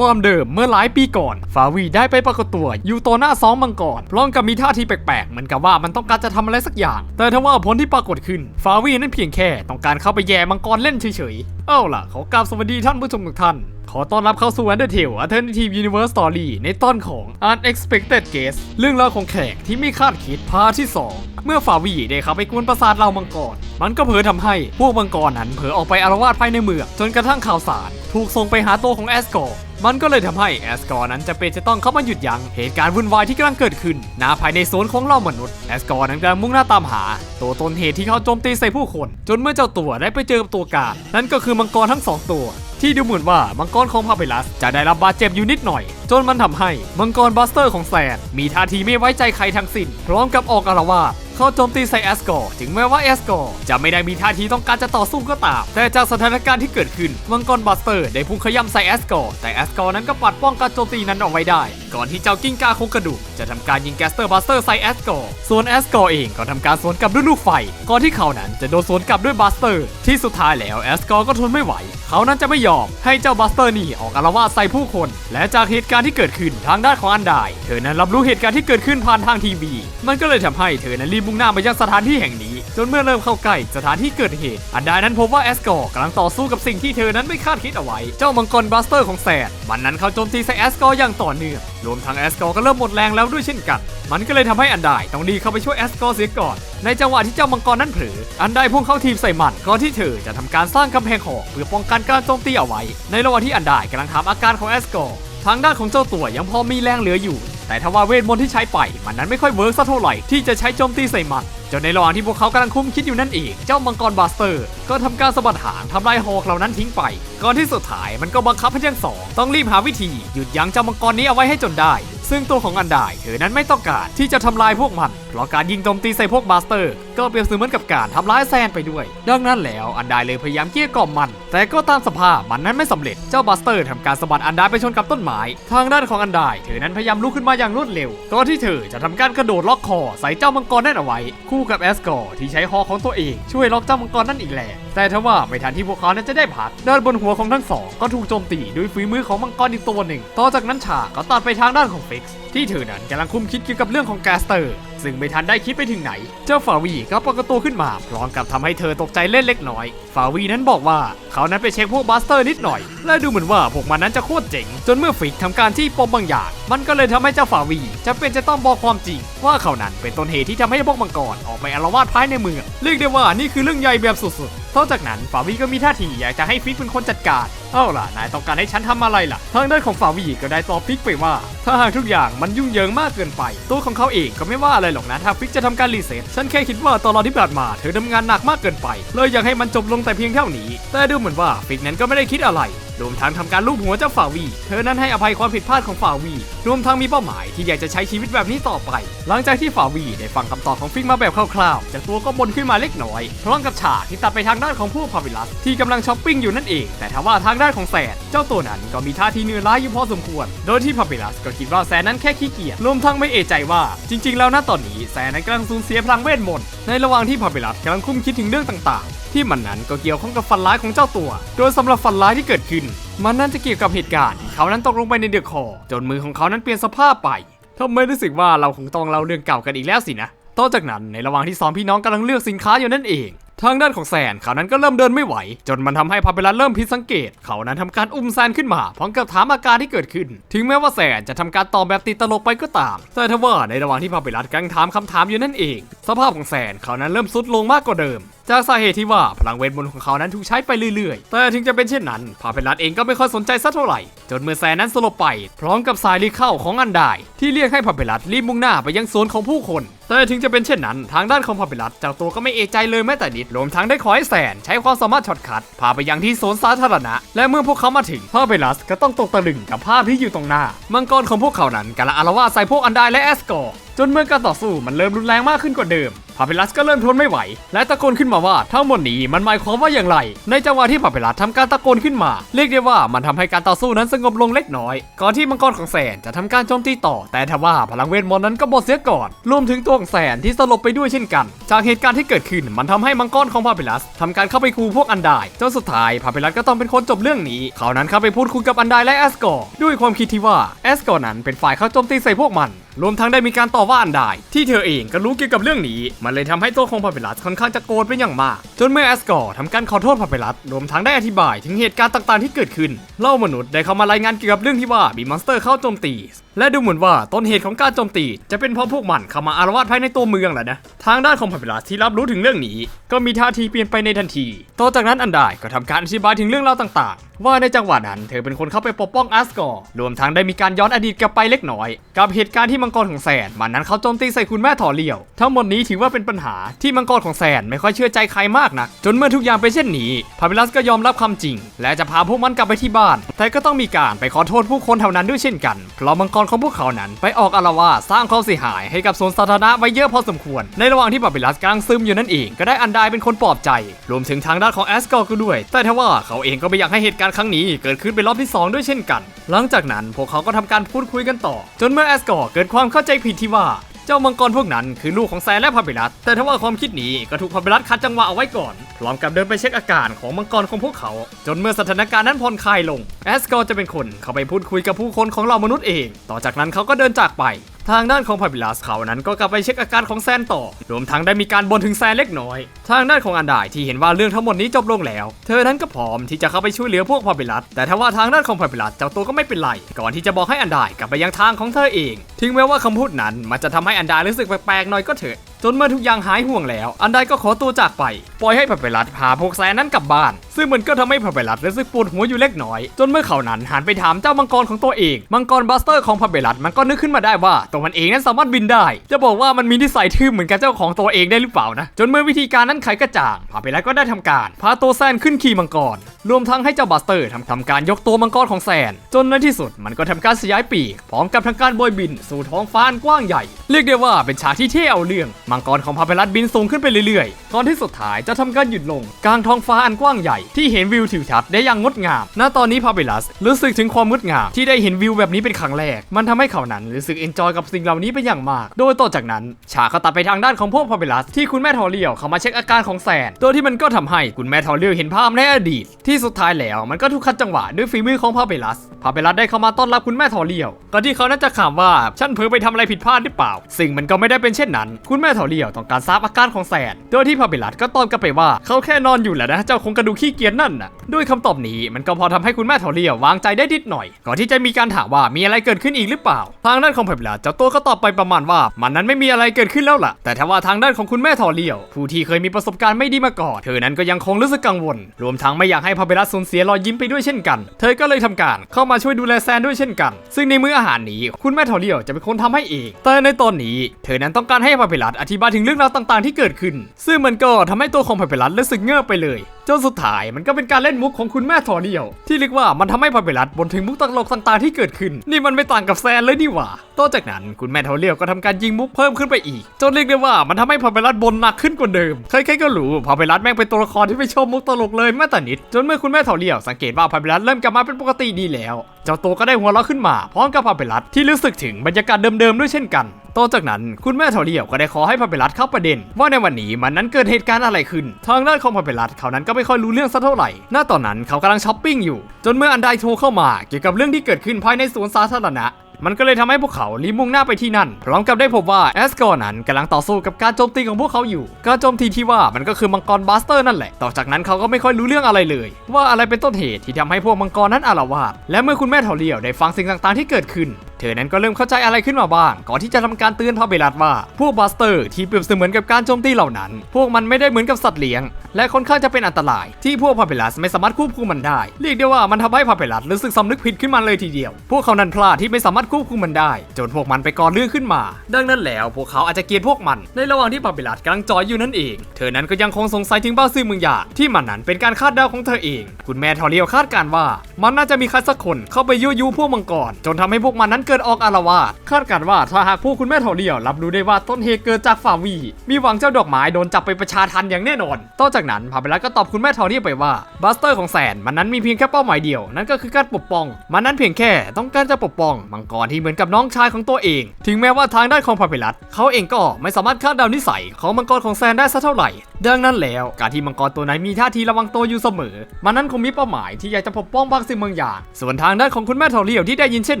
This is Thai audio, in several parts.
ความเดิมเมื่อหลายปีก่อน ฟาวีได้ไปปรากฏตัวอยู่ต่อหน้าสองมังกรพร้อมกับมีท่าทีแปลกๆ เหมือนกับว่ามันต้องการจะทำอะไรสักอย่าง แต่ทว่าผลที่ปรากฏขึ้น ฟาวีนั้นเพียงแค่ต้องการเข้าไปแย่มังกรเล่นเฉยๆ เอาล่ะขอกราบสวัสดีท่านผู้ชมทุกท่านขอต้อนรับเข้าสู่ Undertale Alternative Universe Story ในตอนของ Unexpected Guest เรื่องราวของแขกที่ไม่คาดคิดพาร์ทที่ 2 เมื่อฟาวีได้เข้าไปกวนประสาทเหล่ามังกร มันก็เผลอทำให้พวกมังกรนั้นเผลอออกไปอารวาสภายในเมืองจนกระทั่งข่าวสาร ถูกส่งไปหาตัวของแอสกอร์มันก็เลยทำให้แอสกอร์นั้นจะเป็นจะต้องเข้ามาหยุดยั้งเหตุการณ์วุ่นวายที่กำลังเกิดขึ้นณภายในโซนของเหล่ามนุษย์แอสกอร์นั้นกำลังมุ่งหน้าตามหา ตัวตนเหตุที่เขาโจมตีใส่ผู้คน จนเมื่อเจ้าตัวได้ไปเจอกับตัวการนั่นก็คือมังกรทั้งสองตัว ที่ดูเหมือนว่ามังกรของพาเปลัสจะได้รับบาดเจ็บอยู่นิดหน่อย จนมันทำให้มังกรบัสเตอร์ของแซนมีท่าทีไม่ไว้ใจใครทั้งสิ้น พร้อมกับออกอารวาสเข้าโจมตีใส่แอสกอร์ถึงแม้ว่าแอสกอร์จะไม่ได้มีท่าทีต้องการจะต่อสู้ก็ตาม แต่จากสถานการณ์ที่เกิดขึ้นมังกรบัสเตอร์ได้พุ่งขย้ำใส่แอสกอร์แต่แอสกอร์นั้นก็ปัดป้องการโจมตีนั้นเอาไว้ได้ ก่อนที่เจ้ากิ้งก่าโครงกระดูกจะทำการยิงแกสเตอร์บัสเตอร์ใส่แอสกอร์ส่วนแอสกอร์เองก็ทำการสวนกลับด้วยลูกไฟ ก่อนที่เขานั้นจะโดนสวนกลับด้วยบัสเตอร์ ที่สุดท้ายแล้วแอสกอร์ก็ทนไม่ไหว เขานั้นจะไม่ยอมให้เจ้าบัสเตอร์นี่ออกอารวาสใส่ผู้คน และจากเหตุการณ์การที่เกิดขึ้นทางด้านของอันไดเธอนั้นรับรู้เหตุการณ์ที่เกิดขึ้นผ่านทางทีวี มันก็เลยทำให้เธอนั้นรีบมุ่งหน้าไปยังสถานที่แห่งนี้ จนเมื่อเริ่มเข้าใกล้สถานที่เกิดเหตุ อันไดนั้นพบว่าแอสกอร์กำลังต่อสู้กับสิ่งที่เธอนั้นไม่คาดคิดเอาไว้ เจ้ามังกรบัสเตอร์ของแซดมันนั้นเข้าโจมตีใส่แอสกอร์อย่างต่อเนื่อง รวมทั้งแอสกอร์ก็เริ่มหมดแรงแล้วด้วยเช่นกัน มันก็เลยทำให้อันไดต้องดีเข้าไปช่วยแอสกอร์เสียก่อน ในจังหวะที่เจ้ามังกรนั้นเผลอ อันไดพุ่งเข้าทีมใส่มันก่อนที่เธอจะทำการสร้างกำแพงหอกเพื่อป้องกันการโจมตีเอาไว้ ในระหว่างที่อันไดกำลังถามอาการของแอสกอร์ ทางด้านของเจ้าตัวยังพอมีแรงเหลืออยู่ แต่ทว่าเวทมนต์ที่ใช้ไป มันนั้นไม่ค่อยเวิร์กสักเท่าไหร่ที่จะใช้โจมตีใส่มันจนในระหว่างที่พวกเขากำลังคุ้มคิดอยู่นั่นเองเจ้ามังกรบาสเตอร์ ก็ทำการสะบัดหางทำลายหอกเหล่านั้นทิ้งไป ก่อนที่สุดท้ายมันก็บังคับให้ทั้งสองต้องรีบหาวิธีหยุดยั้งเจ้ามังกรนี้เอาไว้ให้จนได้ ซึ่งตัวของอันไดเธอนั้นไม่ต้องการที่จะทำลายพวกมันเพราะการยิงโจมตีใส่พวกบาสเตอร์ ก็เปรียบเสมือนกับการทำร้ายแซนไปด้วย ดังนั้นแล้วอันไดเลยพยายามเกลี้ยกล่อมมัน แต่ก็ตามสภาพมันนั้นไม่สำเร็จเจ้าบาสเตอร์ทำการสะบัดอันไดไปชนกับต้นไม้ทางด้านของอันไดเธอนั้นพยายามลุกขึ้นมาอย่างรวดเร็วก่อนที่เธอจะทำการกระโดดล็อกคอใส่เจ้ามังกรนั่นเอาไว้ คู่กับแอสกอร์ที่ใช้หอกของตัวเองช่วยล็อกเจ้ามังกรนั่นอีกแหละแต่ทว่าไม่ทันที่พวกเขานั้นจะได้พักด้านบนหัวของทั้งสองก็ถูกโจมตีด้วยฝีมือของมังกรอีกตัวหนึ่ง ต่อจากนั้นฉากก็ตัดไปทางด้านของฟิกซ์ที่เธอนั้นกำลังคุ้มคิดเกี่ยวกับเรื่องของแกสเตอร์ซึ่งไม่ทันได้คิดไปถึงไหน เจ้าฟาวีก็ปรากฏตัวขึ้นมาพร้อมกับทำให้เธอตกใจเล่นเล็กน้อย ฟาวีนั้นบอกว่าเขานั้นไปเช็คพวกบัสเตอร์นิดหน่อย และดูเหมือนว่าพวกมันนั้นจะโคตรเจ๋ง จนเมื่อฟิกทำการที่ปมบางอย่าง มันก็เลยทำให้เจ้าฟาวีจะเป็นจะต้องบอกความจริง ว่าเขานั้นเป็นต้นเหตุที่ทำให้พวกมังกรออกไปอาละวาดภายในเมืองเรียกได้ว่านี่คือเรื่องใหญ่แบบสุดๆนอกจากนั้นฟาวีก็มีท่าทีอยากจะให้ฟิกเป็นคนจัดการ เอาล่ะ นายต้องการให้ฉันทำอะไรล่ะ ทางด้านของฝ่าวีก็ได้ตอบฟิกไปว่า ถ้าหากทุกอย่างมันยุ่งเหยิงมากเกินไป ตัวของเขาเองก็ไม่ว่าอะไรหรอกนะถ้าฟิกจะทำการรีเซ็ตฉันแค่คิดว่าตลอดที่ผ่านมาเธอทำงานหนักมากเกินไป เลยอยากให้มันจบลงแต่เพียงเท่านี้ แต่ดูเหมือนว่าฟิกนั้นก็ไม่ได้คิดอะไร รวมทั้งทำการลูบหัวเจ้าฟาวี เธอนั้นให้อภัยความผิดพลาดของฟาวี รวมทั้งมีเป้าหมายที่อยากจะใช้ชีวิตแบบนี้ต่อไป หลังจากที่ฟาวีได้ฟังคำตอบของฟิกมาแบบคร่าวๆจากตัวก็บนขึ้นมาเล็กน้อย พร้อมกับฉากที่ตัดไปทางด้านของผู้พาวิลัสที่กำลังช้อปปิ้งอยู่นั่นเอง แต่ทว่าทางด้านของแซนเจ้าตัวนั้นก็มีท่าทีเหนื่อยล้าอยู่พอสมควร โดยที่พาวิลัสก็คิดว่าแซนนั้นแค่ขี้เกียจรวมทั้งไม่เอะใจว่า จริง ๆ แล้วณตอนนี้แซนนั้นกำลังสูญเสียพลังเวทมนต์ ในระหว่างที่พาวิลัสกำลังคุ้มคิดถึงเรื่องต่างๆ ที่มันนั้นก็เกี่ยวข้องกับฝันร้ายของเจ้าตัว โดยสำหรับฝันร้ายที่เกิดขึ้น มันนั่นจะเกี่ยวกับเหตุการณ์ที่เขานั้นตกลงไปในเดือกคอจนมือของเขานั้นเปลี่ยนสภาพไปทำไมรู้สึกว่าเราคงต้องเล่าเรื่องเก่ากันอีกแล้วสินะต่อจากนั้นในระหว่างที่สองพี่น้องกำลังเลือกสินค้าอยู่นั่นเอง ทางด้านของแซนเขานั้นก็เริ่มเดินไม่ไหว จนมันทำให้พาเปลัสเริ่มผิดสังเกต เขานั้นทำการอุ้มแซนขึ้นมาพร้อมกับถามอาการที่เกิดขึ้น ถึงแม้ว่าแซนจะทำการตอบแบบติดตลกไปก็ตาม แต่ทว่าในระหว่างที่พาเปลัสกำลังถามคำถามอยู่นั่นเอง สภาพของแซนเขานั้นเริ่มทรุดลงมากกว่าเดิม จากสาเหตุที่ว่าพลังเวทมนต์ของเขานั้นถูกใช้ไปเรื่อยๆ แต่ถึงจะเป็นเช่นนั้นพาเพลัสเองก็ไม่ค่อยสนใจสักเท่าไหร่ จนเมื่อแซนนั้นสลบไป พร้อมกับสายลีเข้าของอันไดที่เรียกให้พาเพลัสรีบมุ่งหน้าไปยังโซนของผู้คน แต่ถึงจะเป็นเช่นนั้น ทางด้านของพาเพลัสเจ้าตัวก็ไม่เอะใจเลยแม้แต่นิดรวมทั้งได้ขอให้แซนใช้ความสามารถช็อตคัทพาไปยังที่โซนสาธารณะ และเมื่อพวกเขามาถึงพาเพลัสก็ต้องตกตะลึงกับภาพที่อยู่ตรงหน้า มังกรของพวกเขานั้นกำลังอาละวาดใส่พวกอันไดและแอสกอร์จนเมื่อการต่อสู้มันเริ่มรุนแรงมากขึ้นกว่าเดิม พาเปลัสก็เริ่มทนไม่ไหว และตะโกนขึ้นมาว่าทั้งหมดนี้มันหมายความว่าอย่างไร ในจังหวะที่พาเปลัสทำการตะโกนขึ้นมา เรียกได้ว่ามันทำให้การต่อสู้นั้นสงบลงเล็กน้อย ก่อนที่มังกรของแสนจะทำการโจมตีต่อ แต่ทว่าพลังเวทมนต์นั้นก็หมดเสียก่อน รวมถึงตัวของแสนที่สลบไปด้วยเช่นกัน จากเหตุการณ์ที่เกิดขึ้นมันทำให้มังกรของพาเปลัสทำการเข้าไปคูพวกอันไดจนสุดท้ายพาเปลัสก็ต้องเป็นคนจบเรื่องนี้ เขานั้นเข้าไปพูดคุยกับอันไดและแอสกอร์ด้วยความคิดที่ว่าแอสกอร์นั้นเป็นฝ่ายเข้าโจมตีใส่พวกมัน รวมทั้งได้มีการต่อว่าอันไดที่เธอเองก็รู้เกี่ยวกับเรื่องนี้ มันเลยทำให้ตัวของพาเปลัสค่อนข้างจะโกรธเป็นอย่างมาก จนเมื่อแอสกอร์ทำการขอโทษพาเปลัสรวมทั้งได้อธิบายถึงเหตุการณ์ต่างๆที่เกิดขึ้นเล่ามนุษย์ได้เข้ามารายงานเกี่ยวกับเรื่องที่ว่ามีมอนสเตอร์เข้าโจมตี และดูเหมือนว่าต้นเหตุของการโจมตี จะเป็นเพราะพวกมันเข้ามาอารวาสภายในตัวเมืองแหละนะทางด้านของพาเปลัสที่รับรู้ถึงเรื่องนี้ ก็มีท่าทีเปลี่ยนไปในทันที ต่อจากนั้นอันไดก็ทำการอธิบายถึงเรื่องราวต่างๆว่าในจังหวะนั้นเธอเป็นคนเข้าไปปกป้องอัสกอร์รวมทั้งได้มีการย้อนอดีตกลับไปเล็กน้อย กับเหตุการณ์ที่มังกรของแซนมันนั้นเขาโจมตีใส่คุณแม่ถอเลี่ยว ทั้งหมดนี้ถือว่าเป็นปัญหาที่มังกรของแซนไม่ค่อยเชื่อใจใครมากนัก จนเมื่อทุกอย่างเป็นเช่นนี้พาเปลัสก็ยอมรับความจริง และจะพาพวกมันกลับไปที่บ้าน แต่ก็ต้องมีการไปขอโทษผู้คนแถวนั้นด้วยเช่นกันเพราะมังกรของพวกเขานั้นไปออกอาละวาดสร้างความเสียหายให้กับสวนสาธารณะไว้เยอะพอสมควร ในระหว่างที่ปาเปลัสกำลังซึมอยู่นั่นเองก็ได้อันไดเป็นคนปลอบใจ รวมถึงทางด้านของแอสกอร์ก็ด้วย แต่ทว่าเขาเองก็ไม่อยากให้เหตุการณ์ครั้งนี้เกิดขึ้นเป็นรอบที่สองด้วยเช่นกัน หลังจากนั้นพวกเขาก็ทำการพูดคุยกันต่อ จนเมื่อแอสกอร์เกิดความเข้าใจผิดที่ว่าเจ้ามังกรพวกนั้นคือลูกของแซนและพาเปลัสแต่ถ้าว่าความคิดนี้ก็ถูกพาเปลัสคัดจังหวะเอาไว้ก่อน พร้อมกับเดินไปเช็คอาการของมังกรของพวกเขา จนเมื่อสถานการณ์นั้นผ่อนคลายลง แอสกอร์จะเป็นคนเข้าไปพูดคุยกับผู้คนของเรามนุษย์เอง ต่อจากนั้นเขาก็เดินจากไป ทางด้านของพาบิลัสเขานั้นก็กลับไปเช็คอาการของแซนต่อ รวมทั้งได้มีการบ่นถึงแซนเล็กน้อย ทางด้านของอันดายที่เห็นว่าเรื่องทั้งหมดนี้จบลงแล้ว เธอนั้นก็พร้อมที่จะเข้าไปช่วยเหลือพวกพาบิลัสแต่ทว่าทางด้านของพาบิลัสเจ้าตัวก็ไม่เป็นไร ก่อนที่จะบอกให้อันดายกลับไปยังทางของเธอเอง ถึงแม้ว่าคำพูดนั้นมันจะทำให้อันดายรู้สึกแปลกๆหน่อยก็เถอะ จนเมื่อทุกอย่างหายห่วงแล้ว อันใดก็ขอตัวจากไป ปล่อยให้พาเปลัสพาพวกแซนนั้นกลับบ้าน ซึ่งมันก็ทำให้พาเปลัสรู้สึกปวดหัวอยู่เล็กน้อย จนเมื่อเขานั้นหันไปถามเจ้ามังกรของตัวเอง มังกรบัสเตอร์ของพาเปลัสมันก็นึกขึ้นมาได้ว่าตัวมันเองนั้นสามารถบินได้ จะบอกว่ามันมีนิสัยทื่อเหมือนกับเจ้าของตัวเองได้หรือเปล่านะ จนเมื่อวิธีการนั้นไขกระจ่างพาเปลัสก็ได้ทำการพาตัวแซนขึ้นขี่มังกร รวมทั้งให้เจ้าบัสเตอร์ทำทำการยกตัวมังกรของแซน จนในที่สุดมันก็ทำการสยายปีกพร้อมกับทำการโบยบิน สู่ท้องฟ้าอันกว้างใหญ่ เรียกได้ว่าเป็นฉากที่เท่เอาเรื่องมังกรของพาเปลัสบินสูงขึ้นไปเรื่อยๆ ก่อนที่สุดท้ายจะทำการหยุดลง กลางท้องฟ้าอันกว้างใหญ่ที่เห็นวิวทิวทัศน์ได้อย่างงดงาม ณ ตอนนี้พาเปลัสรู้สึกถึงความงดงามที่ได้เห็นวิวแบบนี้เป็นครั้งแรก มันทำให้เขานั้นรู้สึกเอนจอยกับสิ่งเหล่านี้เป็นอย่างมาก โดยต่อจากนั้น ฉากก็ตัดไปทางด้านของพวกพาเปลัสที่คุณแม่ทอเรียวเข้ามาเช็คอาการของแซนโดยที่มันก็ทำให้คุณแม่ทอเรียวเห็นภาพในอดีต ที่สุดท้ายแล้วมันก็ถูกคัดจังหวะด้วยฝีมือของพาเปลัสพาเปลัสได้เข้ามาต้อนรับคุณแม่ทอเรียวก่อนที่เขานั้นจะถามว่าฉันเผลอไปทำอะไรผิดพลาดหรือเปล่า สิ่งมันก็ไม่ได้เป็นเช่นนั้น คุณแม่ทอเรียวต้องการทราบอาการของแซนโดยที่พาเปลัสก็ตอบกลับไปว่าเขาแค่นอนอยู่แหละนะเจ้าคงกระดูขี้เกียจนั่นน่ะด้วยคำตอบนี้มันก็พอทำให้คุณแม่ทอเรียววางใจได้นิดหน่อยก่อนที่จะมีการถามว่ามีอะไรเกิดขึ้นอีกหรือเปล่า ทางด้านของพาเปลัสเจ้าตัวก็ตอบไปประมาณว่า มันนั้นไม่มีอะไรเกิดขึ้นแล้วล่ะ แต่ถ้าว่าทางด้านของคุณแม่ทอเรียว ผู้ที่เคยมีประสบการณ์ไม่ดีมาก่อนเธอนั้นก็ยังคงรู้สึกกังวล รวมทั้งไม่อยากให้พาเปลัสสูญเสียรอยยิ้มไปด้วยเช่นกัน เธอก็เลยทำการเข้ามาช่วยดูแลแซนด้วยเช่นกัน ซึ่งในมื้ออาหารนี้คุณแม่ทอเรียวจะเป็นคนทำให้เองแต่ในตอนนี้ เธอนั้นต้องการให้พาเปลัสอธิบายถึงเรื่องราวต่างๆ ที่เกิดขึ้น ซึ่งมันก็ทำให้ตัวของพาเปลัสรู้สึกเงือบไปเลยจนสุดท้ายมันก็เป็นการเล่นมุกของคุณแม่ทอเรียว ที่เรียกว่ามันทำให้พาเปลัสบนถึงมุกตลกต่างๆ ที่เกิดขึ้น นี่มันไม่ต่างกับแซนเลยนี่หว่าต่อจากนั้นคุณแม่ทอเรียวก็ทำการยิงมุกเพิ่มขึ้นไปอีกจนเรียกได้ว่ามันทำให้พาเปลัสบนหนักขึ้นกว่าเดิมใครๆก็รู้พาเปลัสแม่งเป็นตัวละครที่ไม่ชอบมุกตลกเลยแม้แต่นิด จนเมื่อคุณแม่ทอเรียวสังเกตว่าพาเปลัสเริ่มกลับมาเป็นปกติดีแล้ว เจ้าตัวก็ได้หัวเราะขึ้นมาพร้อมกับพาเปลัสที่รู้สึกถึงบรรยากาศเดิมๆด้วยเช่นกัน ต่อจากนั้นคุณแม่ทอเรียวก็ได้ขอให้พาเปลัสเข้าประเด็น ว่าในวันนี้มันนั้นเกิดเหตุการณ์อะไรขึ้น ทางด้านของพาเปลัสเขานั้นก็ไม่ค่อยรู้เรื่องสักเท่าไหร่หน้าตอนนั้นเขากำลังช้อปปิ้งอยู่ จนเมื่ออันไดโทรเข้ามาเกี่ยวกับเรื่องที่เกิดขึ้นภายในสวนสาธารณะมันก็เลยทำให้พวกเขารีบมุ่งหน้าไปที่นั่น พร้อมกับได้พบว่าแอสกอร์นั้นกำลังต่อสู้กับการโจมตีของพวกเขาอยู่ การโจมตีที่ว่ามันก็คือมังกรบัสเตอร์นั่นแหละ ต่อจากนั้นเขาก็ไม่ค่อยรู้เรื่องอะไรเลย ว่าอะไรเป็นต้นเหตุที่ทำให้พวกมังกรนั้นอาละวาดและเมื่อคุณแม่ทอเรียวได้ฟังสิ่งต่างๆที่เกิดขึ้นเธอนั้นก็เริ่มเข้าใจอะไรขึ้นมาบ้าง ก่อนที่จะทำการเตือนพาเบลัสว่า พวกบัสเตอร์ที่เปรียบเสมือนกับการโจมตีเหล่านั้น พวกมันไม่ได้เหมือนกับสัตว์เลี้ยง และค่อนข้างจะเป็นอันตราย ที่พวกพาเบลัสไม่สามารถควบคุมมันได้ เรียกได้ว่ามันทำให้พาเบลัสรู้สึกสำนึกผิดขึ้นมาเลยทีเดียว พวกเขานั้นพลาดที่ไม่สามารถควบคุมมันได้ จนพวกมันไปก่อเรื่องขึ้นมา ดังนั้นแล้วพวกเขาอาจจะเกลียดพวกมัน ในระหว่างที่พาเบลัสกำลังจอยอยู่นั่นเอง เธอนั้นก็ยังคงสงสัยถึงบ้าซื่อมึงอย่างที่มันนั้นเป็นการคาดเดาของเธอเอง คุณแม่ทอเรียวคาดการว่า มันน่าจะมีใครสักคนเข้าไปยั่วยุพวกมังกรจนทำให้พวกมันนั้นเกิดออกอารวาสคาดการว่าถ้าหากพวกคุณแม่เถาเดียวรับรู้ได้ว่าต้นเหตุเกิดจากฝ่าวี มีหวังเจ้าดอกไม้โดนจับไปประชาทันอย่างแน่นอน ต่อจากนั้นพาเปลัสก็ตอบคุณแม่เถาเดียวไปว่าบัสเตอร์ของแสนมันนั้นมีเพียงแค่เป้าหมายเดียว นั่นก็คือการปกป้อง มันนั้นเพียงแค่ต้องการจะปกป้องมังกรที่เหมือนกับน้องชายของตัวเอง ถึงแม้ว่าทางด้านของพาเปลัสเขาเองก็ไม่สามารถคาดเดานิสัยของมังกรของแซนได้สักเท่าไหร่ ดังนั้นแล้วการที่มังกรตัวไหนมีท่าทีระวังตัวอยู่เสมอ มันนั้นคงมีเป้าหมายที่อยากจะปกป้องบางสิ่งบางอย่าง ส่วนทางด้านของคุณแม่เทาเลียวที่ได้ยินเช่น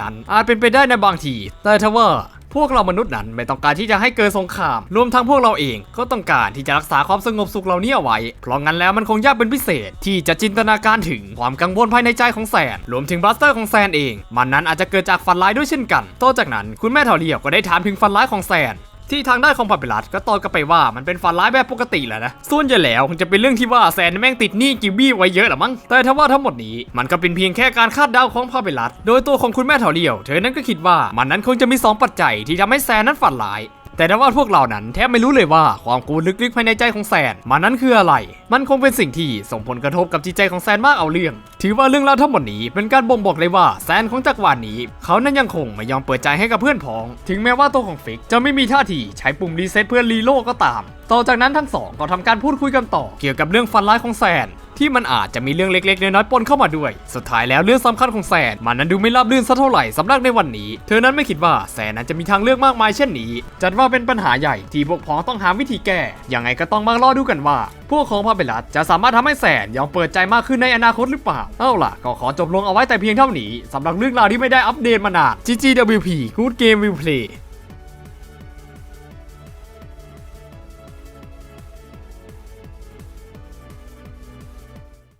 นั้น อาจเป็นไปได้ในบางที แต่ทว่าพวกเรามนุษย์นั้นไม่ต้องการที่จะให้เกิดสงคราม รวมทั้งพวกเราเองก็ต้องการที่จะรักษาความสงบสุขเหล่านี้เอาไว้ เพราะงั้นแล้วมันคงยากเป็นพิเศษ ที่จะจินตนาการถึงความกังวลภายในใจของแซน รวมถึงบลัสเตอร์ของแซนเอง มันนั้นอาจจะเกิดจากฝันร้ายด้วยเช่นกัน ต่อจากนั้นคุณแม่เถาเลียวก็ได้ถามถึงฝันร้ายของแซน ที่ทางด้านของพาเปลัสก็ตอบกลับไปว่ามันเป็นฝันร้ายแบบปกติแหละนะส่วนใหญ่แล้วคงจะเป็นเรื่องที่ว่าแซนแม่งติดหนี้กิบบี้ไว้เยอะหรอมั้งแต่ถ้าว่าทั้งหมดนี้มันก็เป็นเพียงแค่การคาดเดาของพาเปลัสโดยตัวของคุณแม่เถาเลี่ยว เธอนั้นก็คิดว่ามันนั้นคงจะมี 2 ปัจจัยที่ทำให้แซนนั้นฝันร้าย แต่ถ้าว่าพวกเรานั้นแทบไม่รู้เลยว่าความกลัวลึกๆภายในใจของแซนมันนั้นคืออะไร มันคงเป็นสิ่งที่ส่งผลกระทบกับจิตใจของแซนมากเอาเรื่อง ถือว่าเรื่องราวทั้งหมดนี้เป็นการบ่งบอกเลยว่าแซนของจักรวาลนี้ เขานั้นยังคงไม่ยอมเปิดใจให้กับเพื่อนพ้อง ถึงแม้ว่าตัวของฟิกจะไม่มีท่าทีใช้ปุ่มรีเซ็ตเพื่อรีโลก็ตาม ต่อจากนั้นทั้งสองก็ทำการพูดคุยกันต่อเกี่ยวกับเรื่องฟันร้ายของแซน ที่มันอาจจะมีเรื่องเล็กๆ น้อยๆปนเข้ามาด้วย สุดท้ายแล้วเรื่องสำคัญของแซนมันนั้นดูไม่ราบรื่นสักเท่าไหร่สำหรับในวันนี้ เธอนั้นไม่คิดว่าแซนนั้นจะมีทางเลือกมากมายเช่นนี้ จัดว่าเป็นปัญหาใหญ่ที่พวกพ้องต้องหาวิธีแก้ยังไงก็ต้องมารอดูกันว่า พวกของพาเปลัสจะสามารถทำให้แซนยอมเปิดใจมากขึ้นในอนาคตหรือเปล่าเอาล่ะก็ขอจบลงเอาไว้แต่เพียงเท่านี้สำหรับเรื่องราวที่ไม่ได้อัปเดตมานาน GGWP Good Game Will Play